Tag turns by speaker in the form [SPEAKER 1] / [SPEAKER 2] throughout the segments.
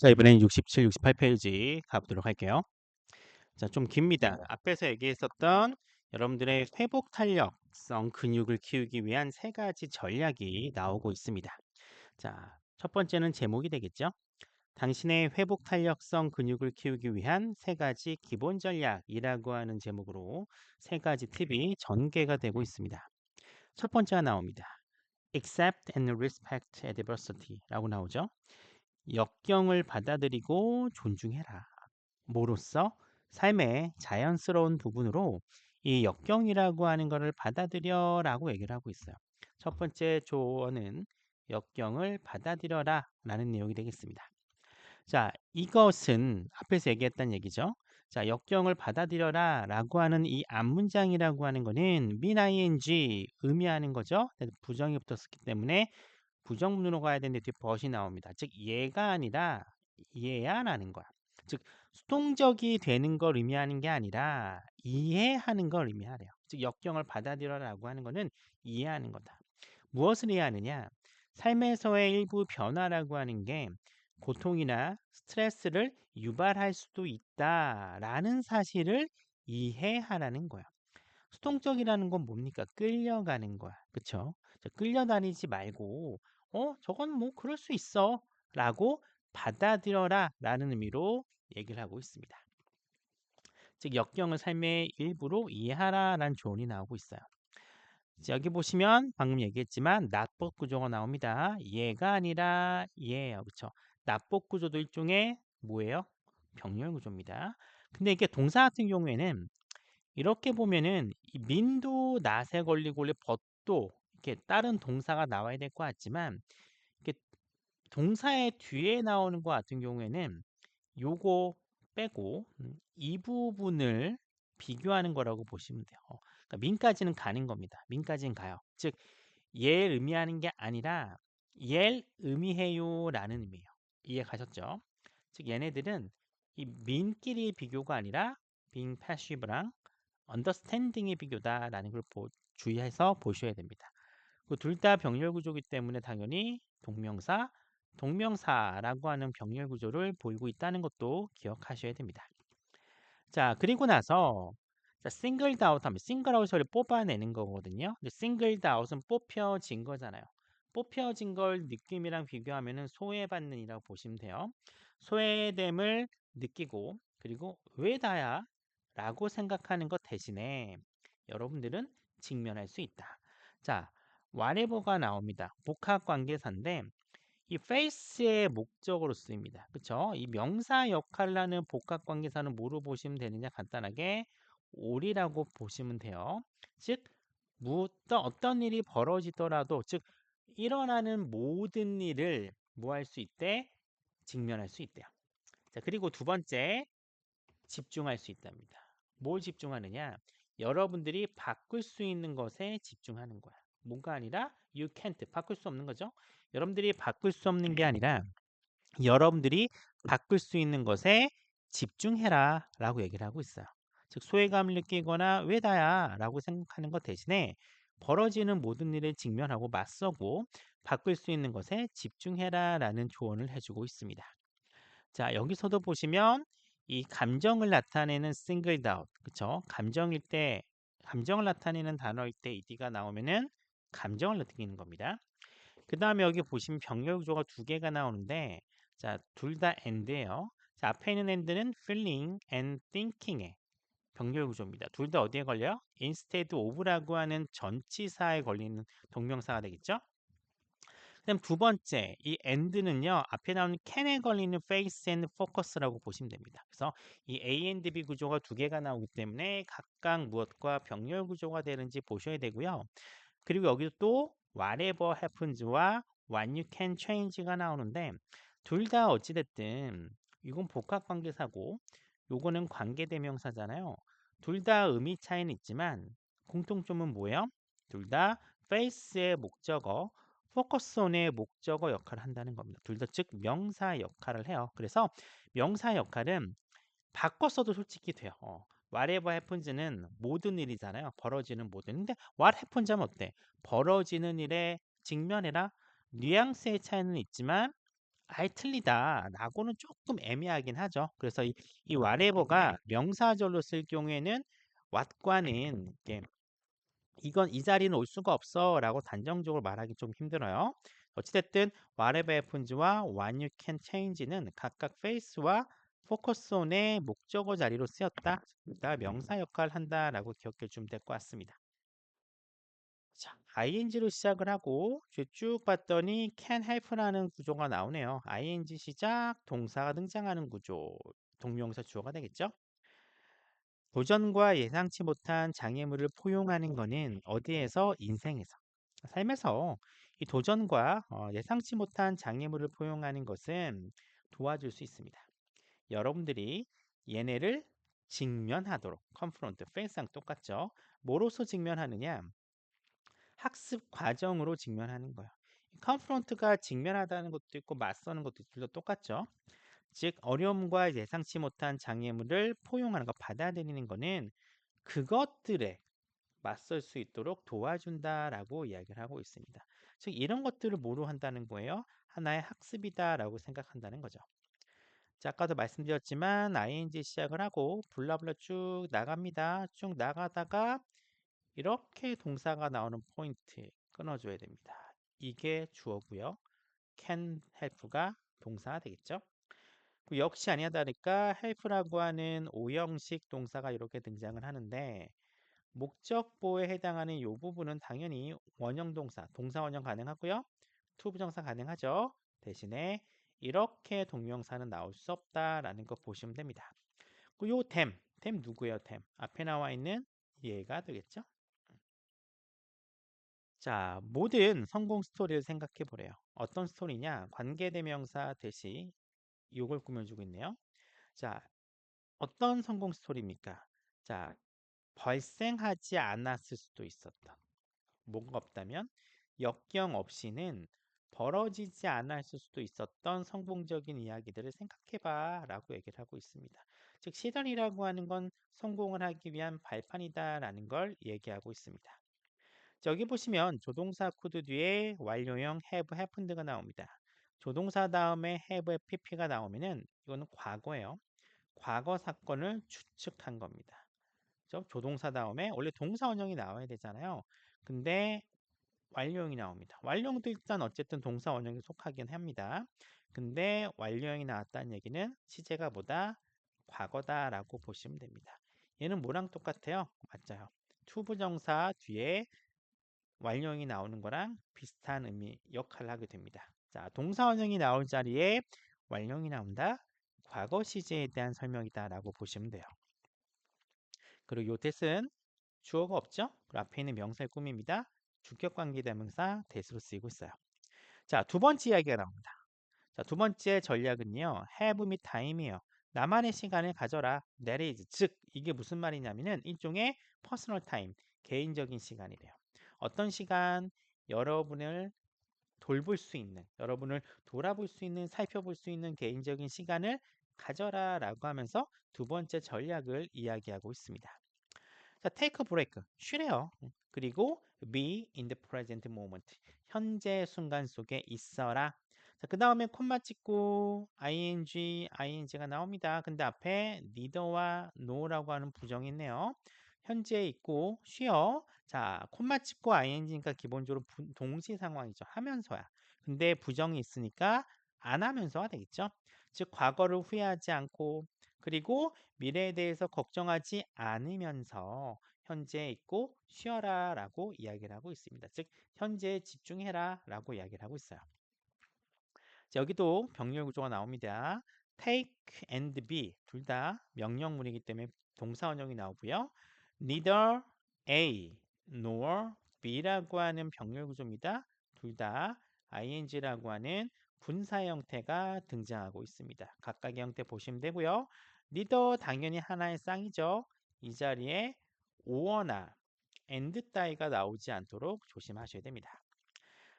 [SPEAKER 1] 자, 이번엔 67, 68페이지 가보도록 할게요. 자, 좀 깁니다. 앞에서 얘기했었던 여러분들의 회복 탄력성 근육을 키우기 위한 세 가지 전략이 나오고 있습니다. 자, 첫 번째는 제목이 되겠죠. 당신의 회복 탄력성 근육을 키우기 위한 세 가지 기본 전략이라고 하는 제목으로 세 가지 팁이 전개가 되고 있습니다. 첫 번째가 나옵니다. Accept and respect adversity라고 나오죠. 역경을 받아들이고 존중해라. 뭐로써 삶의 자연스러운 부분으로 이 역경이라고 하는 것을 받아들여라고 얘기를 하고 있어요. 첫 번째 조언은 역경을 받아들여라 라는 내용이 되겠습니다. 자, 이것은 앞에서 얘기했던 얘기죠. 자, 역경을 받아들여라 라고 하는 이 앞문장이라고 하는 거는 mean ing 의미하는 거죠. 부정이 붙었기 때문에 부정문으로 가야 되는데 뒤에 벗이 나옵니다. 즉 얘가 아니라 얘야라는 거야. 즉 수동적이 되는 걸 의미하는 게 아니라 이해하는 걸 의미하래요. 즉 역경을 받아들여라고 하는 거는 이해하는 거다. 무엇을 이해하느냐? 삶에서의 일부 변화라고 하는 게 고통이나 스트레스를 유발할 수도 있다라는 사실을 이해하라는 거야. 수동적이라는 건 뭡니까? 끌려가는 거야. 그쵸? 끌려다니지 말고 어, 저건 뭐 그럴 수 있어. 라고 받아들여라 라는 의미로 얘기를 하고 있습니다. 즉 역경을 삶의 일부로 이해하라 라는 조언이 나오고 있어요. 여기 보시면 방금 얘기했지만 납법 구조가 나옵니다. 얘가 아니라 얘예요. 그렇죠? 납법 구조도 일종의 뭐예요? 병렬 구조입니다. 근데 이게 동사 같은 경우에는 이렇게 보면은 민도 낫에 걸리고 원래 벗도 이렇게 다른 동사가 나와야 될 것 같지만 동사의 뒤에 나오는 것 같은 경우에는 요거 빼고 음, 이 부분을 비교하는 거라고 보시면 돼요. 그러니까 민까지는 가는 겁니다. 민까지는 가요. 즉, 얘 의미하는 게 아니라 얘 의미해요라는 의미예요. 이해 가셨죠? 즉, 얘네들은 이 민끼리 비교가 아니라 being passive랑 understanding의 비교다라는 걸 보, 주의해서 보셔야 됩니다. 둘다 병렬 구조기 때문에 당연히 동명사, 동명사라고 하는 병렬 구조를 보이고 있다는 것도 기억하셔야 됩니다. 자, 그리고 나서 싱글드 아웃 하면 싱글 아웃을 뽑아내는 거거든요. 근데 싱글드 아웃은 뽑혀진 거잖아요. 뽑혀진 걸 느낌이랑 비교하면 소외받는이라고 보시면 돼요. 소외됨을 느끼고 그리고 왜 다야? 라고 생각하는 것 대신에 여러분들은 직면할 수 있다. 자, whatever가 나옵니다. 복합관계사인데 이 face의 목적으로 쓰입니다. 그렇죠? 이 명사 역할을 하는 복합관계사는 뭐로 보시면 되느냐? 간단하게 올이라고 보시면 돼요. 즉 무엇 어떤 일이 벌어지더라도 즉 일어나는 모든 일을 뭐 할 수 있대? 직면할 수 있대요. 자, 그리고 두 번째 집중할 수 있답니다. 뭘 집중하느냐? 여러분들이 바꿀 수 있는 것에 집중하는 거야. 뭔가 아니라 you can't 바꿀 수 없는 거죠. 여러분들이 바꿀 수 없는 게 아니라 여러분들이 바꿀 수 있는 것에 집중해라 라고 얘기를 하고 있어요. 즉 소외감을 느끼거나 왜 다야 라고 생각하는 것 대신에 벌어지는 모든 일에 직면하고 맞서고 바꿀 수 있는 것에 집중해라 라는 조언을 해주고 있습니다. 자 여기서도 보시면 이 감정을 나타내는 singled out 그쵸 감정일 때 감정을 나타내는 단어일 때 ed가 나오면은 감정을 느끼는 겁니다. 그 다음에 여기 보시면 병렬 구조가 두 개가 나오는데 자, 둘 다 and예요. 자, 앞에 있는 and는 feeling and thinking의 병렬 구조입니다. 둘 다 어디에 걸려요? instead of라고 하는 전치사에 걸리는 동명사가 되겠죠? 그다음 두 번째 이 and는요 앞에 나오는 can에 걸리는 face and focus라고 보시면 됩니다. 그래서 이 A and B 구조가 두 개가 나오기 때문에 각각 무엇과 병렬 구조가 되는지 보셔야 되고요. 그리고 여기도 또 whatever happens와 what you can change가 나오는데 둘 다 어찌됐든 이건 복합관계사고 요거는 관계대명사잖아요. 둘 다 의미 차이는 있지만 공통점은 뭐예요? 둘다 face의 목적어, on의 목적어 역할을 한다는 겁니다. 둘 다 즉 명사 역할을 해요. 그래서 명사 역할은 바꿨어도 솔직히 돼요. 어, whatever happens는 모든 일이잖아요. 벌어지는 모든. 근데 what happens 하면 어때? 벌어지는 일에 직면해라. 뉘앙스의 차이는 있지만 아예 틀리다 라고는 조금 애매하긴 하죠. 그래서 이, 이 whatever가 명사절로 쓸 경우에는 what과는 이게 이건 이 자리는 올 수가 없어 라고 단정적으로 말하기 좀 힘들어요. 어찌됐든 whatever happens와 when you can change는 각각 face와 focus on의 목적어 자리로 쓰였다. 다 명사 역할을 한다라고 기억해 주면 될 것 같습니다. 자, ing로 시작을 하고 쭉 봤더니 can help라는 구조가 나오네요. ing 시작 동사가 등장하는 구조. 동명사 주어가 되겠죠? 도전과 예상치 못한 장애물을 포용하는 것은 어디에서 인생에서 삶에서 이 도전과 어, 예상치 못한 장애물을 포용하는 것은 도와줄 수 있습니다. 여러분들이 얘네를 직면하도록 confront, face랑 똑같죠. 뭐로서 직면하느냐? 학습 과정으로 직면하는 거예요. confront가 직면하다는 것도 있고 맞서는 것도 둘 다 똑같죠. 즉 어려움과 예상치 못한 장애물을 포용하는 것, 받아들이는 것은 그것들에 맞설 수 있도록 도와준다라고 이야기를 하고 있습니다. 즉 이런 것들을 뭐로 한다는 거예요? 하나의 학습이다라고 생각한다는 거죠. 자, 아까도 말씀드렸지만 ing 시작을 하고 블라블라 쭉 나갑니다. 쭉 나가다가 이렇게 동사가 나오는 포인트 끊어줘야 됩니다. 이게 주어고요. can help가 동사가 되겠죠. 그 역시 아니야 다를까 help라고 하는 오형식 동사가 이렇게 등장을 하는데 목적보에 해당하는 이 부분은 당연히 원형 동사, 동사 원형 가능하고요. 투 부정사 가능하죠. 대신에 이렇게 동명사는 나올 수 없다라는 거 보시면 됩니다. 그요 댐, 댐 누구예요? 댐 앞에 나와 있는 얘가 되겠죠. 자, 모든 성공 스토리를 생각해 보래요. 어떤 스토리냐? 관계대명사 대시 이걸 꾸며주고 있네요. 자, 어떤 성공 스토리입니까? 자, 발생하지 않았을 수도 있었던 뭐가 없다면 역경 없이는 벌어지지 않았을 수도 있었던 성공적인 이야기들을 생각해봐 라고 얘기를 하고 있습니다. 즉 시련이라고 하는 건 성공을 하기 위한 발판이다라는 걸 얘기하고 있습니다. 여기 보시면 조동사 코드 뒤에 완료형 have happened가 나옵니다. 조동사 다음에 have pp가 나오면은 이거는 과거예요. 과거 사건을 추측한 겁니다. 그죠? 조동사 다음에 원래 동사 원형이 나와야 되잖아요. 근데 완료형이 나옵니다. 완료형도 일단 어쨌든 동사 원형에 속하긴 합니다. 근데 완료형이 나왔다는 얘기는 시제가 보다 과거다라고 보시면 됩니다. 얘는 뭐랑 똑같아요? 맞아요. 투부정사 뒤에 완료형이 나오는 거랑 비슷한 의미 역할을 하게 됩니다. 자, 동사 원형이 나올 자리에 완료형이 나온다. 과거 시제에 대한 설명이다라고 보시면 돼요. 그리고 요 대은 주어가 없죠? 그 앞에 있는 명사의 꾸밉니다. 주격 관계 대명사 대수로 쓰이고 있어요. 자, 두 번째 이야기가 나옵니다. 자, 두 번째 전략은요. have 및 time이에요. 나만의 시간을 가져라. that is. 즉, 이게 무슨 말이냐면은 일종의 personal time, 개인적인 시간이래요. 어떤 시간? 여러분을 돌볼 수 있는, 여러분을 돌아볼 수 있는, 살펴볼 수 있는 개인적인 시간을 가져라 라고 하면서 두 번째 전략을 이야기하고 있습니다. 자, take a break. 쉬래요. 그리고 be in the present moment. 현재 순간 속에 있어라. 자, 그 다음에 콤마 찍고 ing, ing가 나옵니다. 근데 앞에 neither와 no라고 하는 부정이 있네요. 현재 있고 쉬어. 자, 콤마 찍고 ing니까 기본적으로 동시 상황이죠. 하면서야. 근데 부정이 있으니까 안 하면서가 되겠죠. 즉 과거를 후회하지 않고 그리고 미래에 대해서 걱정하지 않으면서 현재에 있고 쉬어라 라고 이야기를 하고 있습니다. 즉 현재에 집중해라 라고 이야기를 하고 있어요. 자, 여기도 병렬 구조가 나옵니다. take and be 둘 다 명령문이기 때문에 동사 원형이 나오고요. neither A nor B라고 하는 병렬 구조입니다. 둘 다 ing라고 하는 분사 형태가 등장하고 있습니다. 각각의 형태 보시면 되고요. neither 당연히 하나의 쌍이죠. 이 자리에 오어나 and 따위가 나오지 않도록 조심하셔야 됩니다.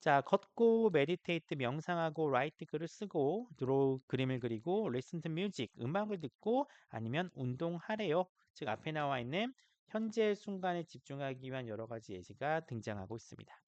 [SPEAKER 1] 자, 걷고 메디테이트 명상하고 라이트 글을 쓰고 드로우 그림을 그리고 listen to music 음악을 듣고 아니면 운동하래요. 즉 앞에 나와 있는 현재 순간에 집중하기 위한 여러 가지 예시가 등장하고 있습니다.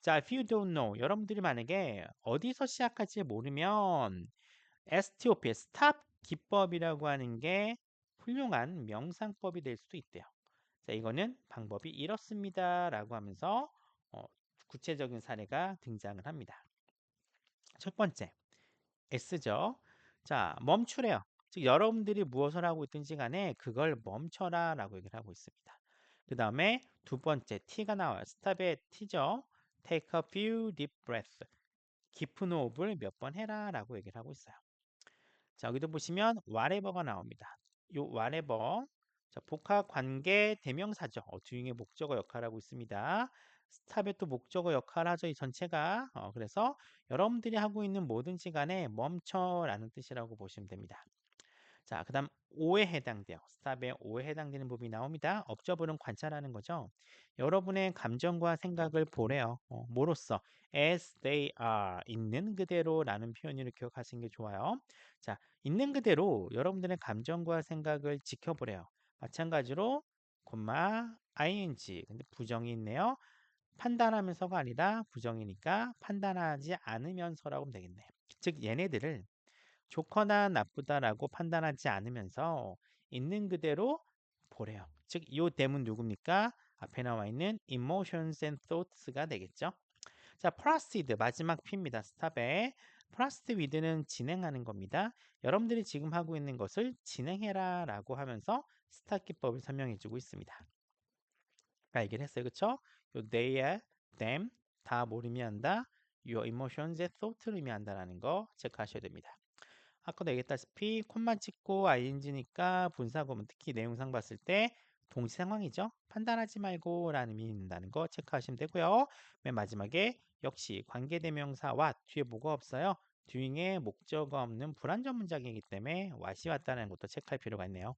[SPEAKER 1] 자, if you don't know, 여러분들이 만약에 어디서 시작할지 모르면 STOP, stop 기법이라고 하는 게 훌륭한 명상법이 될 수도 있대요. 자, 이거는 방법이 이렇습니다 라고 하면서 어, 구체적인 사례가 등장을 합니다. 첫 번째, S죠. 자, 멈추래요. 즉 여러분들이 무엇을 하고 있든지 간에 그걸 멈춰라 라고 얘기를 하고 있습니다. 그 다음에 두 번째 T가 나와요. 스탑의 T죠. Take a few deep breaths. 깊은 호흡을 몇 번 해라 라고 얘기를 하고 있어요. 자, 여기도 보시면 whatever가 나옵니다. 요 whatever 자, 복합 관계 대명사죠. 어, 주ing의 목적어 역할을 하고 있습니다. 스탑의 또 목적어 역할을 하죠. 이 전체가. 어, 그래서 여러분들이 하고 있는 뭐든지 간에 멈춰라는 뜻이라고 보시면 됩니다. 자, 그 다음 오에 해당돼요. 스탑에 오에 해당되는 부분이 나옵니다. 업저브는 관찰하는 거죠. 여러분의 감정과 생각을 보래요. 어, 뭐로써? as they are. 있는 그대로라는 표현을 기억하시는 게 좋아요. 자, 있는 그대로 여러분들의 감정과 생각을 지켜보래요. 마찬가지로 콤마 ing 근데 부정이 있네요. 판단하면서가 아니라 부정이니까 판단하지 않으면서라고 하면 되겠네. 즉 얘네들을 좋거나 나쁘다라고 판단하지 않으면서 있는 그대로 보래요. 즉 이 대문 누굽니까? 앞에 나와 있는 emotions and thoughts가 되겠죠. 자, proceed 마지막 P입니다. 스탑에 proceed with는 진행하는 겁니다. 여러분들이 지금 하고 있는 것을 진행해라 라고 하면서 스탑 기법을 설명해 주고 있습니다. 자, 얘기를 했어요. 그쵸? 요 they, them 다 뭘 의미한다? your emotions and thoughts를 의미한다라는 거 체크하셔야 됩니다. 아까도 얘기했다시피 콤만 찍고 ing니까 분사 구문 특히 내용상 봤을 때 동시 상황이죠. 판단하지 말고 라는 의미 있다는 거 체크하시면 되고요. 맨 마지막에 역시 관계대명사와 뒤에 뭐가 없어요. doing에 목적어 없는 불완전 문장이기 때문에 what이 왔다는 것도 체크할 필요가 있네요.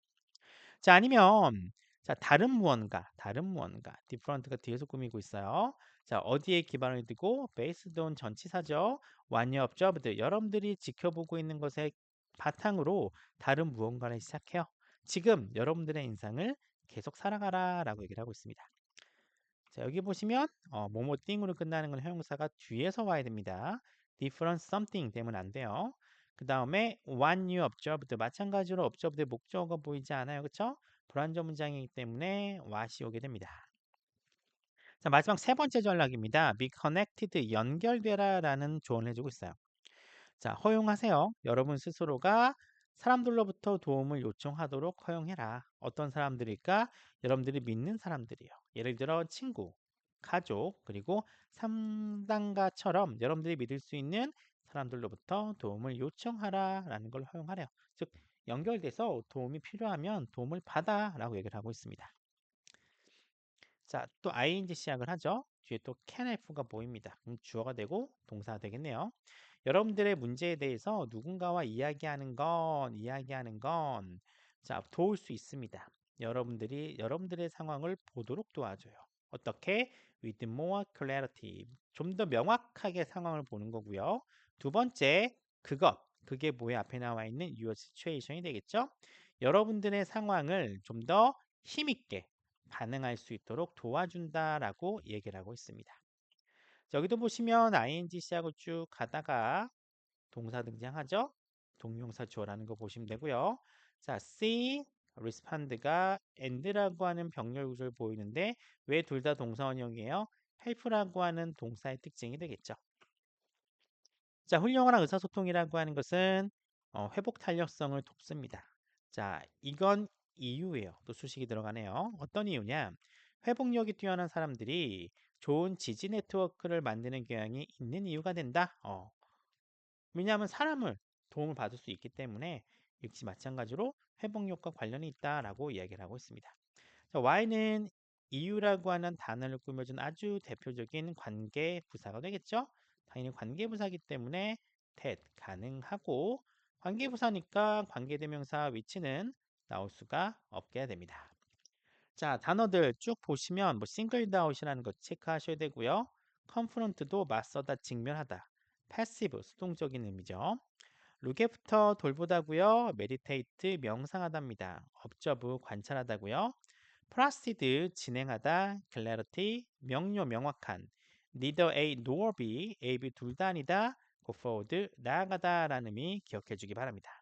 [SPEAKER 1] 자 아니면 자 다른 무언가 다른 무언가 different가 뒤에서 꾸미고 있어요. 자 어디에 기반을 두고 based on 전치사죠. one you observed 여러분들이 지켜보고 있는 것에 바탕으로 다른 무언가를 시작해요. 지금 여러분들의 인상을 계속 살아가라 라고 얘기를 하고 있습니다. 자 여기 보시면 어, 뭐뭐 띵으로 끝나는 건 형용사가 뒤에서 와야 됩니다. different something 되면 안 돼요. 그 다음에 one you observed 마찬가지로 observed의 목적어가 보이지 않아요. 그쵸? 불완전 문장이기 때문에 what이 오게 됩니다. 자 마지막 세 번째 전략입니다. be connected 연결되라 라는 조언을 해주고 있어요. 자 허용하세요. 여러분 스스로가 사람들로부터 도움을 요청하도록 허용해라. 어떤 사람들일까? 여러분들이 믿는 사람들이요. 예를 들어 친구, 가족, 그리고 상담가처럼 여러분들이 믿을 수 있는 사람들로부터 도움을 요청하라 라는 걸 허용하래요. 즉 연결돼서 도움이 필요하면 도움을 받아 라고 얘기를 하고 있습니다. 자, 또 ing 시작을 하죠. 뒤에 또 can f가 보입니다. 그럼 주어가 되고 동사가 되겠네요. 여러분들의 문제에 대해서 누군가와 이야기하는 건 이야기하는 건 자, 도울 수 있습니다. 여러분들이 여러분들의 상황을 보도록 도와줘요. 어떻게? with more clarity. 좀 더 명확하게 상황을 보는 거고요. 두 번째, 그것. 그게 뭐에 앞에 나와 있는 your situation이 되겠죠? 여러분들의 상황을 좀 더 힘있게 반응할 수 있도록 도와준다라고 얘기를 하고 있습니다. 여기도 보시면 ing 시작을 쭉 가다가 동사 등장하죠? 동명사 주어라는 거 보시면 되고요. 자, see, respond가 and라고 하는 병렬 구조를 보이는데 왜 둘 다 동사원형이에요? help라고 하는 동사의 특징이 되겠죠. 자, 훌륭한 의사소통이라고 하는 것은 어, 회복 탄력성을 돕습니다. 자, 이건 이유예요. 또 수식이 들어가네요. 어떤 이유냐? 회복력이 뛰어난 사람들이 좋은 지지 네트워크를 만드는 경향이 있는 이유가 된다. 어. 왜냐하면 사람을 도움을 받을 수 있기 때문에 역시 마찬가지로 회복력과 관련이 있다라고 이야기를 하고 있습니다. 자, Y는 이유라고 하는 단어를 꾸며준 아주 대표적인 관계 부사가 되겠죠. 당연히 관계 부사기 때문에 that 가능하고 관계 부사니까 관계 대명사 위치는 나올 수가 없게 됩니다. 자, 단어들 쭉 보시면 뭐 싱글드 아웃이라는 거 체크하셔야 되고요. 컨프런트도 맞서다, 직면하다. 패시브, 수동적인 의미죠. 루게부터 돌보다고요. 메디테이트, 명상하다입니다. 업저브, 관찰하다고요. 프라시드, 진행하다. 클래리티, 명료, 명확한. neither A nor B, A, B 둘 다 아니다. go forward, 나아가다 라는 의미 기억해 주기 바랍니다.